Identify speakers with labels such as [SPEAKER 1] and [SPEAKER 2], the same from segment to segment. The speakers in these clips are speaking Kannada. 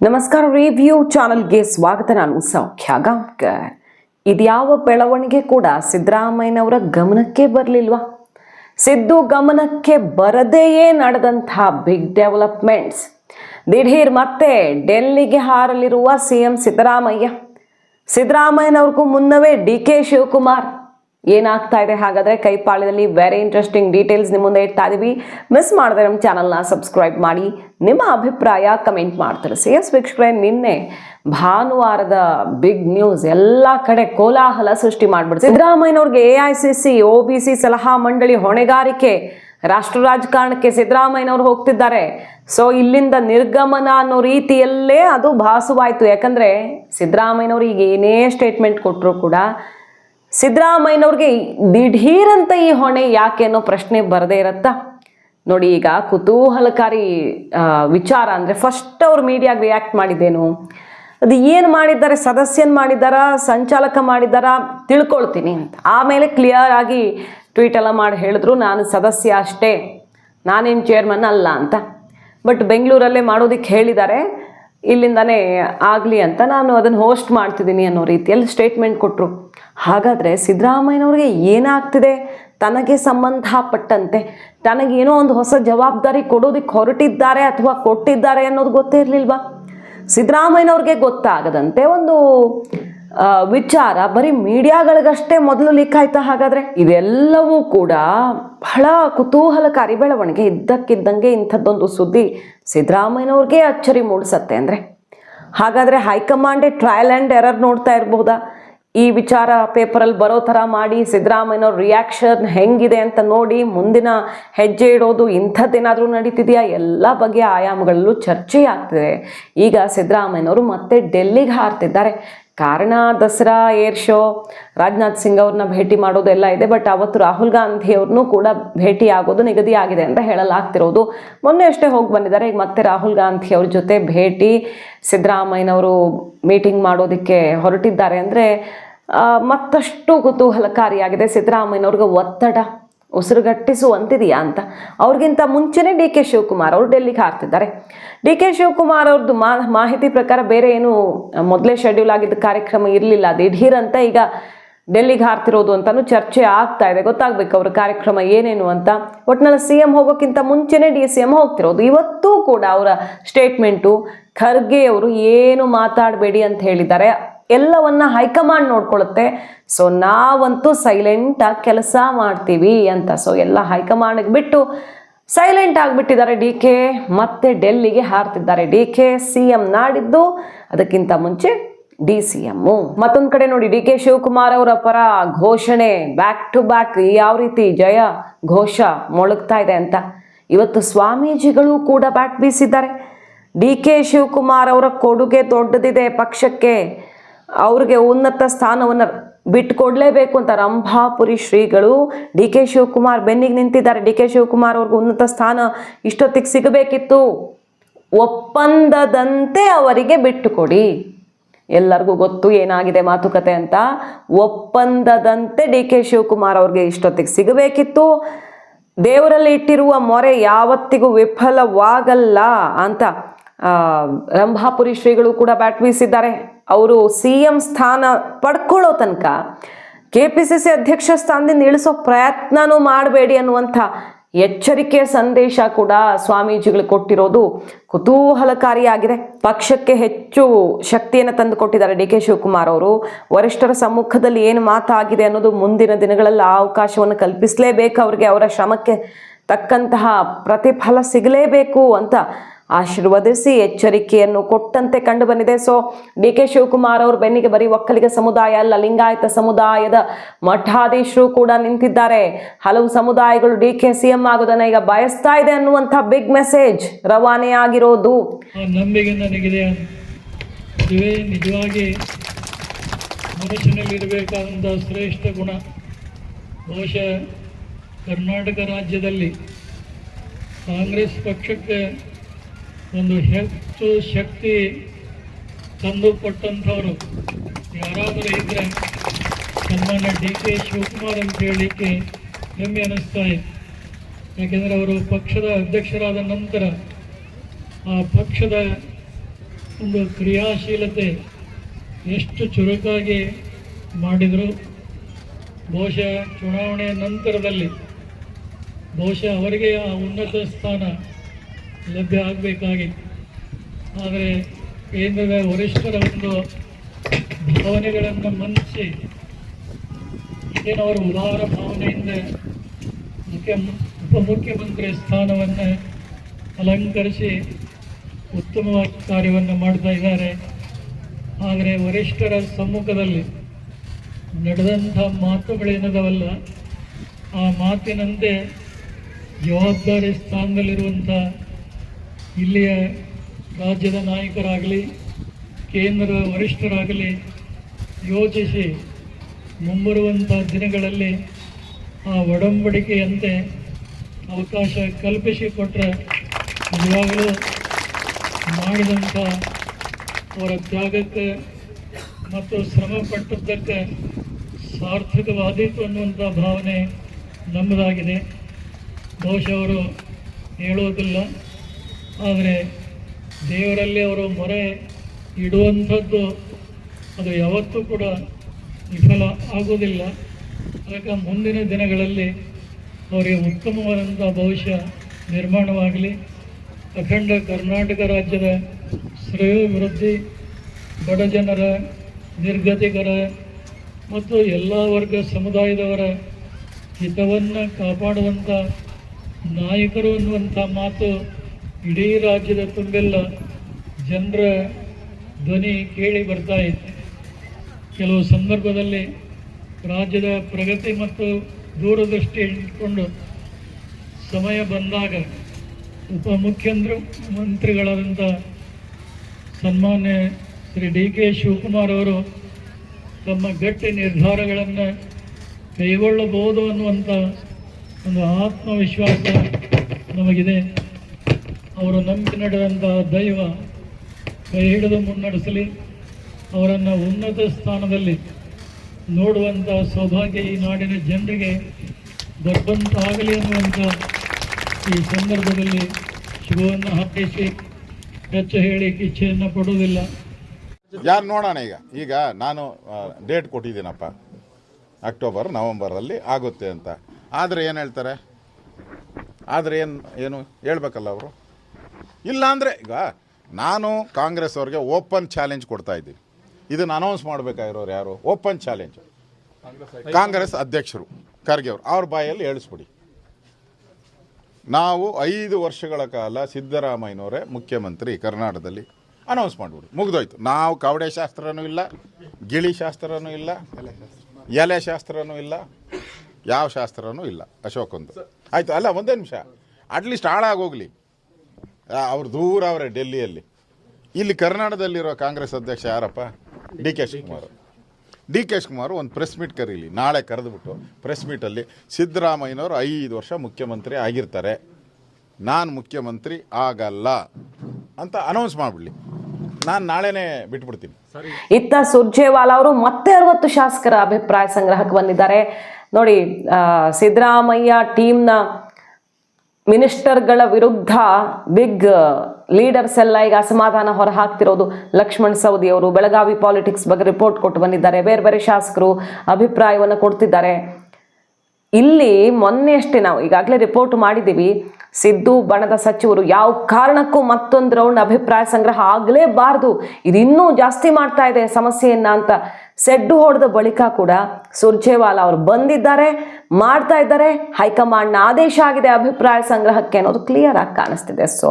[SPEAKER 1] ನಮಸ್ಕಾರ ರಿವ್ಯೂ ಚಾನಲ್ಗೆ ಸ್ವಾಗತ. ನಾನು ಸೌಖ್ಯ ಗಾಂವ್ಕರ್ ಇದ್ಯಾವ ಬೆಳವಣಿಗೆ ಕೂಡ ಸಿದ್ದರಾಮಯ್ಯನವರ ಗಮನಕ್ಕೆ ಬರಲಿಲ್ವಾ? ಸಿದ್ದು ಗಮನಕ್ಕೆ ಬರದೆಯೇ ನಡೆದಂತಹ ಬಿಗ್ ಡೆವಲಪ್ಮೆಂಟ್ಸ್ ದಿಢೀರ್ ಮತ್ತೆ ಡೆಲ್ಲಿಗೆ ಹಾರಲಿರುವ ಸಿ ಎಂ ಸಿದ್ದರಾಮಯ್ಯ. ಸಿದ್ದರಾಮಯ್ಯನವ್ರಿಗೂ ಮುನ್ನವೇ ಡಿ ಕೆ ಶಿವಕುಮಾರ್. ಏನಾಗ್ತಾ ಇದೆ ಹಾಗಾದ್ರೆ ಕೈಪಾಳ್ಯದಲ್ಲಿ ವೆರಿ ಇಂಟ್ರೆಸ್ಟಿಂಗ್ ಡೀಟೇಲ್ಸ್ ನಿಮ್ಮ ಮುಂದೆ ಇಡ್ತಾ ಇದೀವಿ. ಮಿಸ್ ಮಾಡಿದ್ರೆ ನಮ್ಮ ಚಾನಲ್ನ ಸಬ್ಸ್ಕ್ರೈಬ್ ಮಾಡಿ. ನಿಮ್ಮ ಅಭಿಪ್ರಾಯ ಕಮೆಂಟ್ ಮಾಡ್ತಾರೆ ಸಿ ಎಸ್ ವೀಕ್ಷಕರೇ, ನಿನ್ನೆ ಭಾನುವಾರದ ಬಿಗ್ ನ್ಯೂಸ್ ಎಲ್ಲ ಕಡೆ ಕೋಲಾಹಲ ಸೃಷ್ಟಿ ಮಾಡ್ಬಿಡ್ತು ಸಿದ್ದರಾಮಯ್ಯನವ್ರಿಗೆ A I C C O B C ಸಲಹಾ ಮಂಡಳಿ ಹೊಣೆಗಾರಿಕೆ ರಾಷ್ಟ್ರ ರಾಜಕಾರಣಕ್ಕೆ ಸಿದ್ದರಾಮಯ್ಯನವರು ಹೋಗ್ತಿದ್ದಾರೆ. ಸೊ ಇಲ್ಲಿಂದ ನಿರ್ಗಮನ ಅನ್ನೋ ರೀತಿಯಲ್ಲೇ ಅದು ಭಾಸವಾಯಿತು. ಯಾಕಂದ್ರೆ ಸಿದ್ದರಾಮಯ್ಯನವರು ಈಗ ಏನೇ ಸ್ಟೇಟ್ಮೆಂಟ್ ಕೊಟ್ಟರು ಕೂಡ ಸಿದ್ದರಾಮಯ್ಯನವ್ರಿಗೆ ದಿಢೀರಂತ ಈ ಹೊಣೆ ಯಾಕೆ ಅನ್ನೋ ಪ್ರಶ್ನೆ ಬರದೇ ಇರತ್ತಾ? ನೋಡಿ, ಈಗ ಕುತೂಹಲಕಾರಿ ವಿಚಾರ ಅಂದರೆ ಫಸ್ಟ್ ಅವ್ರು ಮೀಡಿಯಾಗೆ ರಿಯಾಕ್ಟ್ ಮಾಡಿದ್ದೇನು? ಅದು ಏನು ಮಾಡಿದ್ದಾರೆ, ಸದಸ್ಯನ್ ಮಾಡಿದ್ದಾರಾ, ಸಂಚಾಲಕ ಮಾಡಿದ್ದಾರಾ, ತಿಳ್ಕೊಳ್ತೀನಿ ಅಂತ. ಆಮೇಲೆ ಕ್ಲಿಯರ್ ಆಗಿ ಟ್ವೀಟ್ ಎಲ್ಲ ಮಾಡಿ ಹೇಳಿದ್ರು, ನಾನು ಸದಸ್ಯ ಅಷ್ಟೇ, ನಾನೇನು ಚೇರ್ಮನ್ ಅಲ್ಲ ಅಂತ. ಬಟ್ ಬೆಂಗಳೂರಲ್ಲೇ ಮಾಡೋದಕ್ಕೆ ಹೇಳಿದ್ದಾರೆ. ಇಲ್ಲಿಂದಾನೇ ಆಗಲಿ ಅಂತ ನಾನು ಅದನ್ನು ಹೋಸ್ಟ್ ಮಾಡ್ತಿದ್ದೀನಿ ಅನ್ನೋ ರೀತಿಯಲ್ಲಿ ಸ್ಟೇಟ್ಮೆಂಟ್ ಕೊಟ್ಟರು ಹಾಗಾದರೆ ಸಿದ್ದರಾಮಯ್ಯನವ್ರಿಗೆ ಏನಾಗ್ತಿದೆ? ತನಗೆ ಸಂಬಂಧಪಟ್ಟಂತೆ ತನಗೇನೋ ಒಂದು ಹೊಸ ಜವಾಬ್ದಾರಿ ಕೊಡೋದಕ್ಕೆ ಹೊರಟಿದ್ದಾರೆ ಅಥವಾ ಕೊಟ್ಟಿದ್ದಾರೆ ಅನ್ನೋದು ಗೊತ್ತೇ ಇರಲಿಲ್ವಾ? ಸಿದ್ದರಾಮಯ್ಯನವ್ರಿಗೆ ಗೊತ್ತಾಗದಂತೆ ಒಂದು ವಿಚಾರ ಬರೀ ಮೀಡಿಯಾಗಳಿಗಷ್ಟೇ ಮೊದಲು ಲೀಕ್ ಆಯ್ತಾ ಹಾಗಾದ್ರೆ? ಇದೆಲ್ಲವೂ ಕೂಡ ಬಹಳ ಕುತೂಹಲಕಾರಿ ಬೆಳವಣಿಗೆ ಇದ್ದಕ್ಕಿದ್ದಂಗೆ ಇಂಥದ್ದೊಂದು ಸುದ್ದಿ ಸಿದ್ದರಾಮಯ್ಯನವ್ರಿಗೆ ಅಚ್ಚರಿ ಮೂಡಿಸತ್ತೆ ಅಂದರೆ. ಹಾಗಾದರೆ ಹೈಕಮಾಂಡೇ ಟ್ರಯಲ್ ಆ್ಯಂಡ್ ಎರರ್ ನೋಡ್ತಾ ಇರ್ಬೋದಾ? ಈ ವಿಚಾರ ಪೇಪರಲ್ಲಿ ಬರೋ ಥರ ಮಾಡಿ ಸಿದ್ದರಾಮಯ್ಯನವ್ರ ರಿಯಾಕ್ಷನ್ ಹೆಂಗಿದೆ ಅಂತ ನೋಡಿ ಮುಂದಿನ ಹೆಜ್ಜೆ ಇಡೋದು ಇಂಥದ್ದೇನಾದರೂ ನಡೀತಿದೆಯಾ? ಎಲ್ಲ ಬಗೆಯ ಆಯಾಮಗಳಲ್ಲೂ ಚರ್ಚೆ ಆಗ್ತಿದೆ ಈಗ ಸಿದ್ದರಾಮಯ್ಯನವರು ಮತ್ತೆ ಡೆಲ್ಲಿಗೆ ಹಾರ್ತಿದ್ದಾರೆ. ಕಾರಣ ದಸರಾ ಏರ್ ಶೋ, ರಾಜನಾಥ್ ಸಿಂಗ್ ಅವ್ರನ್ನ ಭೇಟಿ ಮಾಡೋದೆಲ್ಲ ಇದೆ ಬಟ್ ಅವತ್ತು ರಾಹುಲ್ ಗಾಂಧಿ ಅವ್ರನ್ನೂ ಕೂಡ ಭೇಟಿ ಆಗೋದು ನಿಗದಿ ಆಗಿದೆ ಅಂತ ಹೇಳಲಾಗ್ತಿರೋದು. ಮೊನ್ನೆ ಅಷ್ಟೇ ಹೋಗಿ ಬಂದಿದ್ದಾರೆ, ಈಗ ಮತ್ತೆ ರಾಹುಲ್ ಗಾಂಧಿ ಅವ್ರ ಜೊತೆ ಭೇಟಿ, ಸಿದ್ದರಾಮಯ್ಯನವರು ಮೀಟಿಂಗ್ ಮಾಡೋದಕ್ಕೆ ಹೊರಟಿದ್ದಾರೆ ಅಂದರೆ ಮತ್ತಷ್ಟು ಕುತೂಹಲಕಾರಿಯಾಗಿದೆ ಸಿದ್ದರಾಮಯ್ಯನವ್ರಿಗೆ ಒತ್ತಡ. ಉಸಿರುಗಟ್ಟಿಸುವಂತಿದೆಯಾ ಅಂತ. ಅವ್ರಿಗಿಂತ ಮುಂಚೆನೇ ಡಿ ಕೆ ಶಿವಕುಮಾರ್ ಅವರು ಡೆಲ್ಲಿಗೆ ಹಾರ್ತಿದ್ದಾರೆ. ಡಿ ಕೆ ಶಿವಕುಮಾರ್ ಅವ್ರದ್ದು ಮಾಹಿತಿ ಪ್ರಕಾರ ಬೇರೆ ಏನು ಮೊದಲೇ ಶೆಡ್ಯೂಲ್ ಆಗಿದ್ದ ಕಾರ್ಯಕ್ರಮ ಇರಲಿಲ್ಲ. ದಿಢೀರ್ ಅಂತ ಈಗ ಡೆಲ್ಲಿಗೆ ಹಾರ್ತಿರೋದು ಅಂತಾನು ಚರ್ಚೆ ಆಗ್ತಾ ಇದೆ. ಗೊತ್ತಾಗ್ಬೇಕು ಅವ್ರ ಕಾರ್ಯಕ್ರಮ ಏನೇನು ಅಂತ. ಒಟ್ನಲ್ಲಿ ಸಿ ಎಂ ಹೋಗೋಕ್ಕಿಂತ ಮುಂಚೆನೇ ಡಿ ಸಿ ಎಂ ಹೋಗ್ತಿರೋದು. ಇವತ್ತೂ ಕೂಡ ಅವರ ಸ್ಟೇಟ್ಮೆಂಟು ಖರ್ಗೆ ಅವರು ಏನು ಮಾತಾಡಬೇಡಿ ಅಂತ ಹೇಳಿದ್ದಾರೆ. ಎಲ್ಲವನ್ನ ಹೈಕಮಾಂಡ್ ನೋಡ್ಕೊಳ್ಳುತ್ತೆ ಸೊ ನಾವಂತೂ ಸೈಲೆಂಟಾಗಿ ಕೆಲಸ ಮಾಡ್ತೀವಿ ಅಂತ. ಸೊ ಎಲ್ಲ ಹೈಕಮಾಂಡ್ಗೆ ಬಿಟ್ಟು ಸೈಲೆಂಟ್ ಆಗಿಬಿಟ್ಟಿದ್ದಾರೆ ಡಿ ಕೆ. ಮತ್ತೆ ಡೆಲ್ಲಿಗೆ ಹಾರ್ತಿದ್ದಾರೆ ಡಿ ಕೆ. ಸಿ ಎಂ ನಾಡಿದ್ದು. ಅದಕ್ಕಿಂತ ಮುಂಚೆ ಡಿ ಸಿ ಎಮ್ಮು ಮತ್ತೊಂದು ಕಡೆ ನೋಡಿ ಡಿ ಕೆ ಶಿವಕುಮಾರ್ ಅವರ ಪರ ಘೋಷಣೆ. ಬ್ಯಾಕ್ ಟು ಬ್ಯಾಕ್ ಯಾವ ರೀತಿ ಜಯ, ಘೋಷ ಮೊಳಗ್ತಾ ಇದೆ ಅಂತ. ಇವತ್ತು ಸ್ವಾಮೀಜಿಗಳು ಕೂಡ ಬ್ಯಾಟ್ ಬೀಸಿದ್ದಾರೆ. ಡಿ ಕೆ ಶಿವಕುಮಾರ್ ಅವರ ಕೊಡುಗೆ ದೊಡ್ಡದಿದೆ ಪಕ್ಷಕ್ಕೆ. ಅವ್ರಿಗೆ ಉನ್ನತ ಸ್ಥಾನವನ್ನು ಬಿಟ್ಕೊಡ್ಲೇಬೇಕು ಅಂತ ರಂಭಾಪುರಿ ಶ್ರೀಗಳು ಡಿ ಕೆ ಶಿವಕುಮಾರ್ ಬೆನ್ನಿಗೆ ನಿಂತಿದ್ದಾರೆ. ಡಿ ಕೆ ಶಿವಕುಮಾರ್ ಅವ್ರಿಗೆ ಉನ್ನತ ಸ್ಥಾನ ಇಷ್ಟೊತ್ತಿಗೆ ಸಿಗಬೇಕಿತ್ತು. ಒಪ್ಪಂದದಂತೆ ಅವರಿಗೆ ಬಿಟ್ಟುಕೊಡಿ. ಎಲ್ಲರಿಗೂ ಗೊತ್ತು ಏನಾಗಿದೆ ಮಾತುಕತೆ ಅಂತ. ಒಪ್ಪಂದದಂತೆ ಡಿ ಕೆ ಶಿವಕುಮಾರ್ ಅವ್ರಿಗೆ ಇಷ್ಟೊತ್ತಿಗೆ ಸಿಗಬೇಕಿತ್ತು. ದೇವರಲ್ಲಿ ಇಟ್ಟಿರುವ ಮೊರೆ ಯಾವತ್ತಿಗೂ ವಿಫಲವಾಗಲ್ಲ ಅಂತ ರಂಭಾಪುರಿ ಶ್ರೀಗಳು ಕೂಡ ಬ್ಯಾಟ್ ಬೀಸಿದ್ದಾರೆ. ಅವರು ಸಿ ಎಂ ಸ್ಥಾನ ಪಡ್ಕೊಳ್ಳೋ ತನಕ ಕೆ ಪಿ ಸಿ ಸಿ ಅಧ್ಯಕ್ಷ ಸ್ಥಾನದಿಂದ ಇಳಿಸೋ ಪ್ರಯತ್ನನೂ ಮಾಡಬೇಡಿ ಅನ್ನುವಂಥ ಎಚ್ಚರಿಕೆ ಸಂದೇಶ ಕೂಡ ಸ್ವಾಮೀಜಿಗಳು ಕೊಟ್ಟಿರೋದು ಕುತೂಹಲಕಾರಿಯಾಗಿದೆ. ಪಕ್ಷಕ್ಕೆ ಹೆಚ್ಚು ಶಕ್ತಿಯನ್ನು ತಂದು ಕೊಟ್ಟಿದ್ದಾರೆ ಡಿ ಕೆ ಶಿವಕುಮಾರ್ ಅವರು. ವರಿಷ್ಠರ ಸಮ್ಮುಖದಲ್ಲಿ ಏನು ಮಾತಾಗಿದೆ ಅನ್ನೋದು ಮುಂದಿನ ದಿನಗಳಲ್ಲಿ ಆ ಅವಕಾಶವನ್ನು ಕಲ್ಪಿಸಲೇಬೇಕು. ಅವರಿಗೆ ಅವರ ಶ್ರಮಕ್ಕೆ ತಕ್ಕಂತಹ ಪ್ರತಿಫಲ ಸಿಗಲೇಬೇಕು ಅಂತ ಆಶೀರ್ವದಿಸಿ ಎಚ್ಚರಿಕೆಯನ್ನು ಕೊಟ್ಟಂತೆ ಕಂಡು ಬಂದಿದೆ. ಸೊ ಡಿ ಕೆ ಶಿವಕುಮಾರ್ ಅವರು ಬೆನ್ನಿಗೆ ಬರೀ ಒಕ್ಕಲಿಗ ಸಮುದಾಯ ಅಲ್ಲ, ಲಿಂಗಾಯತ ಸಮುದಾಯದ ಮಠಾಧೀಶರು ಕೂಡ ನಿಂತಿದ್ದಾರೆ. ಹಲವು ಸಮುದಾಯಗಳು ಡಿ ಕೆ ಸಿಎಂ ಆಗೋದನ್ನ ಈಗ ಬಯಸ್ತಾ ಇದೆ ಅನ್ನುವಂಥ ಬಿಗ್ ಮೆಸೇಜ್ ರವಾನೆ ಆಗಿರೋದು.
[SPEAKER 2] ಶ್ರೇಷ್ಠ ಗುಣ. ಬಹುಶಃ ಕರ್ನಾಟಕ ರಾಜ್ಯದಲ್ಲಿ ಕಾಂಗ್ರೆಸ್ ಪಕ್ಷಕ್ಕೆ ಒಂದು ಹೆಚ್ಚು ಶಕ್ತಿ ತಂದು ಕೊಟ್ಟಂಥವರು ಯಾರಾದರೂ ಇದ್ದರೆ ಸನ್ಮಾನ್ಯ ಡಿ ಕೆ ಶಿವಕುಮಾರ್ ಅಂತ ಹೇಳಲಿಕ್ಕೆ ಹೆಮ್ಮೆ ಅನ್ನಿಸ್ತಾ ಇದೆ ಯಾಕೆಂದರೆ ಅವರು ಪಕ್ಷದ ಅಧ್ಯಕ್ಷರಾದ ನಂತರ ಆ ಪಕ್ಷದ ಒಂದು ಕ್ರಿಯಾಶೀಲತೆ ಎಷ್ಟು ಚುರುಕಾಗಿ ಮಾಡಿದರು. ಬಹುಶಃ ಚುನಾವಣೆಯ ನಂತರದಲ್ಲಿ, ಬಹುಶಃ ಅವರಿಗೆ ಆ ಉನ್ನತ ಸ್ಥಾನ ಲಭ್ಯ ಆಗಬೇಕಾಗಿತ್ತು. ಆದರೆ ಕೇಂದ್ರದ ವರಿಷ್ಠರ ಒಂದು ಭಾವನೆಗಳನ್ನು ಮನ್ನಿಸಿ ಏನವರು ಉದಾರ ಭಾವನೆಯಿಂದ ಮುಖ್ಯ ಉಪಮುಖ್ಯಮಂತ್ರಿ ಸ್ಥಾನವನ್ನು ಅಲಂಕರಿಸಿ ಉತ್ತಮವಾದ ಕಾರ್ಯವನ್ನು ಮಾಡ್ತಾ ಇದ್ದಾರೆ. ಆದರೆ ವರಿಷ್ಠರ ಸಮ್ಮುಖದಲ್ಲಿ ನಡೆದಂಥ ಮಾತುಗಳೇನದವಲ್ಲ ಆ ಮಾತಿನಂತೆ ಜವಾಬ್ದಾರಿ ಸ್ಥಾನದಲ್ಲಿರುವಂಥ ಇಲ್ಲಿಯ ರಾಜ್ಯದ ನಾಯಕರಾಗಲಿ ಕೇಂದ್ರ ವರಿಷ್ಠರಾಗಲಿ ಯೋಚಿಸಿ ಮುಂಬರುವಂಥ ದಿನಗಳಲ್ಲಿ ಆ ಒಡಂಬಡಿಕೆಯಂತೆ ಅವಕಾಶ ಕಲ್ಪಿಸಿಕೊಟ್ಟರೆ ನಿಜವಾಗಲೂ ಮಾಡಿದಂಥ ಅವರ ತ್ಯಾಗಕ್ಕೆ ಮತ್ತು ಶ್ರಮ ಪಟ್ಟದ್ದಕ್ಕೆ ಸಾರ್ಥಕವಾದೀತು ಅನ್ನುವಂಥ ಭಾವನೆ ನಮ್ಮದಾಗಿದೆ. ಬಹುಶಃ ಅವರು ಹೇಳೋದಿಲ್ಲ. ಆದರೆ ದೇವರಲ್ಲಿ ಅವರು ಮೊರೆ ಇಡುವಂಥದ್ದು ಅದು ಯಾವತ್ತೂ ಕೂಡ ವಿಫಲ ಆಗೋದಿಲ್ಲ ಅದಕ್ಕೆ ಮುಂದಿನ ದಿನಗಳಲ್ಲಿ ಅವರಿಗೆ ಉತ್ತಮವಾದಂಥ ಭವಿಷ್ಯ ನಿರ್ಮಾಣವಾಗಲಿ. ಅಖಂಡ ಕರ್ನಾಟಕ ರಾಜ್ಯದ ಶ್ರೇಯೋಭಿವೃದ್ಧಿ, ಬಡ ಜನರ ನಿರ್ಗತಿಕರ ಮತ್ತು ಎಲ್ಲ ವರ್ಗ ಸಮುದಾಯದವರ ಹಿತವನ್ನು ಕಾಪಾಡುವಂಥ ನಾಯಕರು ಅನ್ನುವಂಥ ಮಾತು ಇಡೀ ರಾಜ್ಯದ ತುಂಬೆಲ್ಲ ಜನರ ಧ್ವನಿ ಕೇಳಿ ಬರ್ತಾ ಇತ್ತು. ಕೆಲವು ಸಂದರ್ಭದಲ್ಲಿ ರಾಜ್ಯದ ಪ್ರಗತಿ ಮತ್ತು ದೂರದೃಷ್ಟಿ ಇಟ್ಕೊಂಡು ಸಮಯ ಬಂದಾಗ ಉಪಮುಖ್ಯಮಂತ್ರಿ ಮಂತ್ರಿಗಳಾದಂಥ ಸನ್ಮಾನ್ಯ ಶ್ರೀ ಡಿ ಕೆ ಶಿವಕುಮಾರ್ ಅವರು ತಮ್ಮ ಗಟ್ಟಿ ನಿರ್ಧಾರಗಳನ್ನು ಕೈಗೊಳ್ಳಬಹುದು ಅನ್ನುವಂಥ ಒಂದು ಆತ್ಮವಿಶ್ವಾಸ ನಮಗಿದೆ. ಅವರು ನಂಬಿ ನಡೆದಂತಹ ದೈವ ಕೈ ಹಿಡಿದು ಮುನ್ನಡೆಸಲಿ, ಅವರನ್ನು ಉನ್ನತ ಸ್ಥಾನದಲ್ಲಿ ನೋಡುವಂಥ ಸೌಭಾಗ್ಯ ಈ ನಾಡಿನ ಜನರಿಗೆ ದೊಡ್ಡಂತಾಗಲಿ ಅನ್ನುವಂಥ ಈ ಸಂದರ್ಭದಲ್ಲಿ ಶುಭವನ್ನು ಹಾಕಿಸಿ ಹೆಚ್ಚು ಹೇಳಿ ಇಚ್ಛೆಯನ್ನು ಪಡುವುದಿಲ್ಲ.
[SPEAKER 3] ಯಾರು ನೋಡೋಣ ಈಗ? ಈಗ ನಾನು ಡೇಟ್ ಕೊಟ್ಟಿದ್ದೀನಪ್ಪ. ಅಕ್ಟೋಬರ್ ನವಂಬರಲ್ಲಿ ಆಗುತ್ತೆ ಅಂತ. ಆದರೆ ಏನು ಹೇಳ್ತಾರೆ? ಆದರೆ ಏನು ಏನು ಹೇಳ್ಬೇಕಲ್ಲ ಅವರು? ಇಲ್ಲ ಅಂದರೆ ಈಗ ನಾನು ಕಾಂಗ್ರೆಸ್ ಅವ್ರಿಗೆ ಓಪನ್ ಚಾಲೆಂಜ್ ಕೊಡ್ತಾ ಇದ್ದೀನಿ. ಇದನ್ನು ಅನೌನ್ಸ್ ಮಾಡಬೇಕಾಗಿರೋರು ಯಾರು? Open challenge. ಕಾಂಗ್ರೆಸ್ ಅಧ್ಯಕ್ಷರು, ಖರ್ಗೆ ಅವರು. ಅವ್ರ ಬಾಯಲ್ಲಿ ಹೇಳಿಸ್ಬಿಡಿ. ನಾವು ಐದು ವರ್ಷಗಳ ಕಾಲ ಸಿದ್ದರಾಮಯ್ಯನವರೇ ಮುಖ್ಯಮಂತ್ರಿ ಕರ್ನಾಟಕದಲ್ಲಿ ಅನೌನ್ಸ್ ಮಾಡಿಬಿಡಿ. ಮುಗಿದೋಯ್ತು. ನಾವು ಕವಡೆ ಶಾಸ್ತ್ರನೂ ಇಲ್ಲ ಗಿಳಿ ಶಾಸ್ತ್ರನೂ ಇಲ್ಲ ಎಲೆ ಶಾಸ್ತ್ರನೂ ಇಲ್ಲ, ಯಾವ ಶಾಸ್ತ್ರನೂ ಇಲ್ಲ. ಅಶೋಕಂದು ಆಯಿತು, ಅಲ್ಲ, ಒಂದೇ ನಿಮಿಷ. ಅಟ್ಲೀಸ್ಟ್ ಹಾಳಾಗೋಗ್ಲಿ. ಅವ್ರು ದೂರ ಅವರೇ ಡೆಲ್ಲಿಯಲ್ಲಿ. ಇಲ್ಲಿ ಕರ್ನಾಟಕದಲ್ಲಿರೋ ಕಾಂಗ್ರೆಸ್ ಅಧ್ಯಕ್ಷ ಯಾರಪ್ಪ? D K Shivakumar. D K Shivakumar ಒಂದು ಪ್ರೆಸ್ ಮೀಟ್ ಕರೀಲಿ. ನಾಳೆ ಕರೆದುಬಿಟ್ಟು ಪ್ರೆಸ್ ಮೀಟಲ್ಲಿ ಸಿದ್ದರಾಮಯ್ಯನವರು ಐದು ವರ್ಷ ಮುಖ್ಯಮಂತ್ರಿ ಆಗಿರ್ತಾರೆ. ನಾನು ಮುಖ್ಯಮಂತ್ರಿ ಆಗಲ್ಲ ಅಂತ ಅನೌನ್ಸ್ ಮಾಡಿಬಿಡಲಿ. ನಾನು ನಾಳೆನೇ ಬಿಟ್ಬಿಡ್ತೀನಿ.
[SPEAKER 1] ಇತ್ತ ಸುರ್ಜೇವಾಲಾ ಅವರು ಮತ್ತೆ ಅರವತ್ತು ಶಾಸಕರ ಅಭಿಪ್ರಾಯ ಸಂಗ್ರಹಕ್ಕೆ ಬಂದಿದ್ದಾರೆ. ನೋಡಿ ಸಿದ್ದರಾಮಯ್ಯ ಟೀಮ್ನ ಮಿನಿಸ್ಟರ್ಗಳ ವಿರುದ್ಧ ಬಿಗ್ ಲೀಡರ್ಸ್ ಎಲ್ಲ ಈಗ ಅಸಮಾಧಾನ ಹೊರ ಹಾಕ್ತಿರೋದು ಲಕ್ಷ್ಮಣ್ ಸವದಿ ಅವರು ಬೆಳಗಾವಿ ಪಾಲಿಟಿಕ್ಸ್ ಬಗ್ಗೆ ರಿಪೋರ್ಟ್ ಕೊಟ್ಟು ಬಂದಿದ್ದಾರೆ. ಬೇರೆ ಬೇರೆ ಶಾಸಕರು ಅಭಿಪ್ರಾಯವನ್ನು ಕೊಡ್ತಿದ್ದಾರೆ. ಇಲ್ಲಿ ಮೊನ್ನೆ ಅಷ್ಟೇ ನಾವು ಈಗಾಗಲೇ ರಿಪೋರ್ಟ್ ಮಾಡಿದ್ದೀವಿ. ಸಿದ್ದು, ಬಣದ ಸಚಿವರು ಯಾವ ಕಾರಣಕ್ಕೂ ಮತ್ತೊಂದು ರೌಂಡ್ ಅಭಿಪ್ರಾಯ ಸಂಗ್ರಹ ಆಗಲೇಬಾರದು. ಇದು ಇನ್ನೂ ಜಾಸ್ತಿ ಮಾಡ್ತಾ ಇದೆ ಸಮಸ್ಯೆಯನ್ನ ಅಂತ ಸೆಡ್ಡು ಹೊಡೆದ ಬಳಿಕ ಕೂಡ ಸುರ್ಜೇವಾಲಾ ಅವರು ಬಂದಿದ್ದಾರೆ, ಮಾಡ್ತಾ ಇದ್ದಾರೆ. ಹೈಕಮಾಂಡ್ನ ಆದೇಶ ಆಗಿದೆ ಅಭಿಪ್ರಾಯ ಸಂಗ್ರಹಕ್ಕೆ ಅನ್ನೋದು ಕ್ಲಿಯರ್ ಆಗಿ ಕಾಣಿಸ್ತಿದೆ. ಸೊ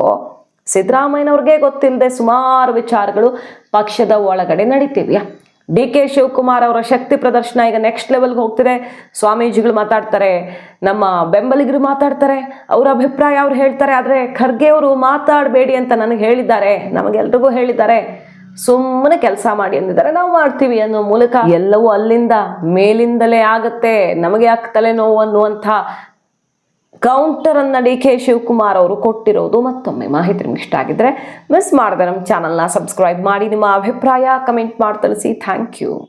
[SPEAKER 1] ಸಿದ್ದರಾಮಯ್ಯನವ್ರಿಗೆ ಗೊತ್ತಿಲ್ಲದೆ ಸುಮಾರು ವಿಚಾರಗಳು ಪಕ್ಷದ ಒಳಗಡೆ ನಡೀತಿವ್ಯಾ? ಡಿ ಕೆ ಶಿವಕುಮಾರ್ ಅವರ ಶಕ್ತಿ ಪ್ರದರ್ಶನ ಈಗ ನೆಕ್ಸ್ಟ್ ಲೆವೆಲ್ಗೆ ಹೋಗ್ತಿದೆ. ಸ್ವಾಮೀಜಿಗಳು ಮಾತಾಡ್ತಾರೆ, ನಮ್ಮ ಬೆಂಬಲಿಗರು ಮಾತಾಡ್ತಾರೆ, ಅವರ ಅಭಿಪ್ರಾಯ ಅವ್ರು ಹೇಳ್ತಾರೆ, ಆದರೆ ಖರ್ಗೆ ಅವರು ಮಾತಾಡಬೇಡಿ ಅಂತ ನನಗೆ ಹೇಳಿದ್ದಾರೆ, ನಮಗೆಲ್ರಿಗೂ ಹೇಳಿದ್ದಾರೆ. ಸುಮ್ಮನೆ ಕೆಲಸ ಮಾಡಿ ಅಂದಿದ್ದಾರೆ, ನಾವು ಮಾಡ್ತೀವಿ ಅನ್ನೋ ಮೂಲಕ ಎಲ್ಲವೂ ಅಲ್ಲಿಂದ ಮೇಲಿಂದಲೇ ಆಗುತ್ತೆ. ನಮಗೆ ಯಾಕೆ ತಲೆನೋವು ಅನ್ನುವಂಥ ಕೌಂಟರ್ ಅನ್ನ ಡಿ ಕೆ ಶಿವಕುಮಾರ್ ಅವರು ಕೊಟ್ಟಿರೋದು ಮತ್ತೊಮ್ಮೆ ಮಾಹಿತಿ ನಿಮ್ಗೆ ಇಷ್ಟ ಆಗಿದ್ರೆ ಮಿಸ್ ಮಾಡದೆ ನಮ್ಮ ಚಾನಲ್ನ ಸಬ್ಸ್ಕ್ರೈಬ್ ಮಾಡಿ, ನಿಮ್ಮ ಅಭಿಪ್ರಾಯ ಕಮೆಂಟ್ ಮಾಡಿ ತಿಳಿಸಿ. Thank you